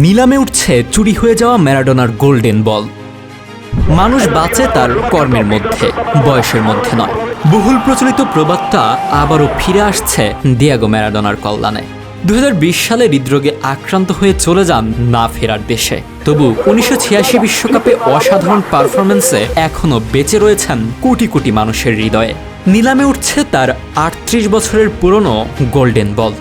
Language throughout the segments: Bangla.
নিলামে উঠছে চুরি হয়ে যাওয়া ম্যারাডোনার গোল্ডেন বল। মানুষ বাঁচে তার কর্মের মধ্যে, বয়সের মধ্যে নয়। বহুল প্রচলিত প্রবাদটা আবারও ফিরে আসছে দিয়াগো ম্যারাডোনার কল্যাণে। দু হাজার বিশ সালে হৃদরোগে আক্রান্ত হয়ে চলে যান না ফেরার দেশে। তবু উনিশশো ছিয়াশি বিশ্বকাপে অসাধারণ পারফরমেন্সে এখনও বেঁচে রয়েছেন কোটি কোটি মানুষের হৃদয়ে। নিলামে উঠছে তার আটত্রিশ বছরের পুরনো গোল্ডেন বল।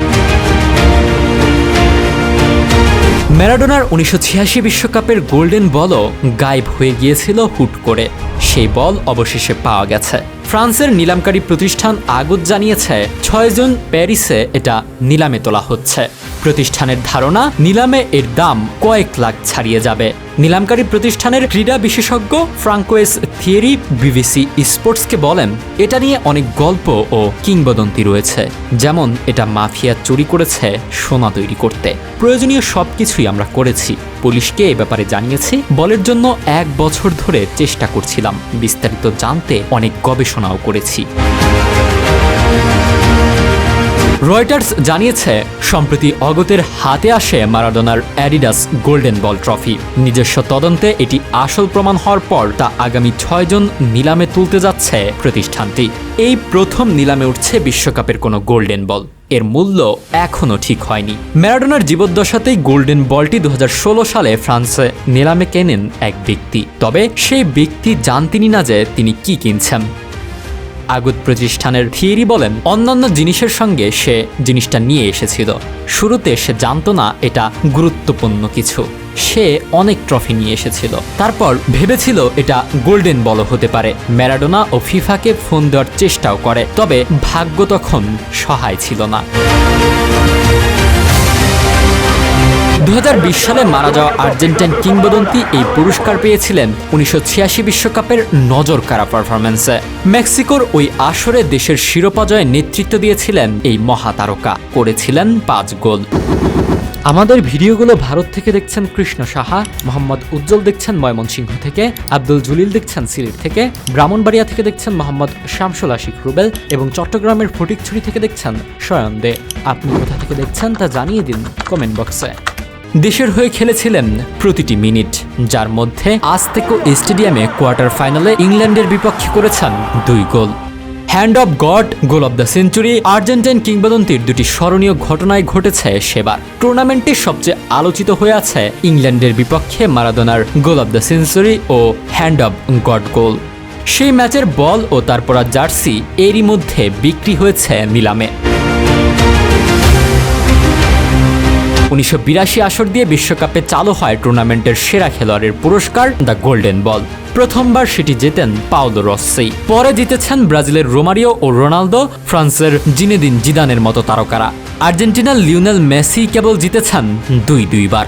ম্যারাডোনার উনিশশো বিশ্বকাপের গোল্ডেন বলও গায়েব হয়ে গিয়েছিল হুট করে। সেই বল অবশেষে পাওয়া গেছে। ফ্রান্সের নিলামকারী প্রতিষ্ঠান আগত জানিয়েছে, ছয় জুন প্যারিসে এটা নিলামে তোলা হচ্ছে। প্রতিষ্ঠানের ধারণা, নিলামে এর দাম কয়েক লাখ ছাড়িয়ে যাবে। নিলামকারী প্রতিষ্ঠানের ক্রীড়া বিশেষজ্ঞ ফ্রাঙ্কোয়েস থিয়েরি বিবিসি স্পোর্টসকে বলেন, এটা নিয়ে অনেক গল্প ও কিংবদন্তি রয়েছে। যেমন, এটা মাফিয়া চুরি করেছে সোনা তৈরি করতে। প্রয়োজনীয় সব কিছুই আমরা করেছি। পুলিশকে এ ব্যাপারে জানিয়েছি, বলের জন্য এক বছর ধরে চেষ্টা করছিলাম। বিস্তারিত জানতে অনেক গবেষণাও করেছি। রয়টার্স জানিয়েছে, সম্প্রতি অগতের হাতে আসে মারাডোনার অ্যাডিডাস গোল্ডেন বল ট্রফি। নিজস্ব তদন্তে এটি আসল প্রমাণ হওয়ার পর তা আগামী ছয়জন নিলামে তুলতে যাচ্ছে প্রতিষ্ঠানটি। এই প্রথম নিলামে উঠছে বিশ্বকাপের কোনো গোল্ডেন বল। এর মূল্য এখনও ঠিক হয়নি। ম্যারাডোনার জীবদ্দশাতেই গোল্ডেন বলটি দু হাজার ষোলো সালে ফ্রান্সে নিলামে কেনেন এক ব্যক্তি। তবে সেই ব্যক্তি জানতেনি না যে তিনি কি কিনছেন। আগত প্রতিষ্ঠানের থিয়েরি বলেন, অন্যান্য জিনিসের সঙ্গে সে জিনিসটা নিয়ে এসেছিল। শুরুতে সে জানতো না এটা গুরুত্বপূর্ণ কিছু। সে অনেক ট্রফি নিয়ে এসেছিল। তারপর ভেবেছিল এটা গোল্ডেন বল হতে পারে। ম্যারাডোনা ও ফিফাকে ফোন দেওয়ার চেষ্টাও করে, তবে ভাগ্য তখন সহায় ছিল না। সালে মারা যাওয়া আর্জেন্টাইন কিংবদন্তি এই পুরস্কার পেয়েছিলেন উনিশশো বিশ্বকাপের নজর কারা পারফরমেন্সে মেক্সিকোর ওই আসরে দেশের শিরোপা জয়ে নেতৃত্ব দিয়েছিলেন এই মহাতারকা, করেছিলেন পাঁচ গোল। আমাদের ভিডিওগুলো ভারত থেকে দেখছেন কৃষ্ণ সাহা, মোহাম্মদ উজ্জ্বল দেখছেন ময়মনসিংহ থেকে, আব্দুল জলিল দেখছেন সিলেট থেকে, ব্রাহ্মণবাড়িয়া থেকে দেখছেন মোহাম্মদ শামসুল আশিক রুবেল এবং চট্টগ্রামের ফটিকছড়ি থেকে দেখছেন শয়ন দে। আপনি কোথা থেকে দেখছেন তা জানিয়ে দিন কমেন্ট বক্সে। দেশের হয়ে খেলেছিলেন প্রতিটি মিনিট, যার মধ্যে আজতেকো স্টেডিয়ামে কোয়ার্টার ফাইনালে ইংল্যান্ডের বিপক্ষে করেছেন দুই goal. Hand of God, goal of the century, Argentine কিংবদন্তির দুটি স্মরণীয় ঘটনায় ঘটেছে সেবার। টুর্নামেন্টে সবচেয়ে আলোচিত হয়ে আছে ইংল্যান্ডের বিপক্ষে মারাদোনার গোল অব দ্য সেঞ্চুরি ও হ্যান্ড অব গড গোল। সেই ম্যাচের বল ও তারপর জার্সি এরই মধ্যে বিক্রি হয়েছে নিলামে। উনিশশো বিরাশি আসর দিয়ে বিশ্বকাপে চালু হয় টুর্নামেন্টের সেরা খেলোয়াড়ের পুরস্কার, দ্য গোল্ডেন বল। প্রথমবার সেটি জেতেন পাওলো রসসেই পরে জিতেছেন ব্রাজিলের রোমারিও ও রোনালদো, ফ্রান্সের জিনেদিন জিদানের মতো তারকারা। আর্জেন্টিনার লিওনেল মেসি কেবল জিতেছেন দুই দুইবার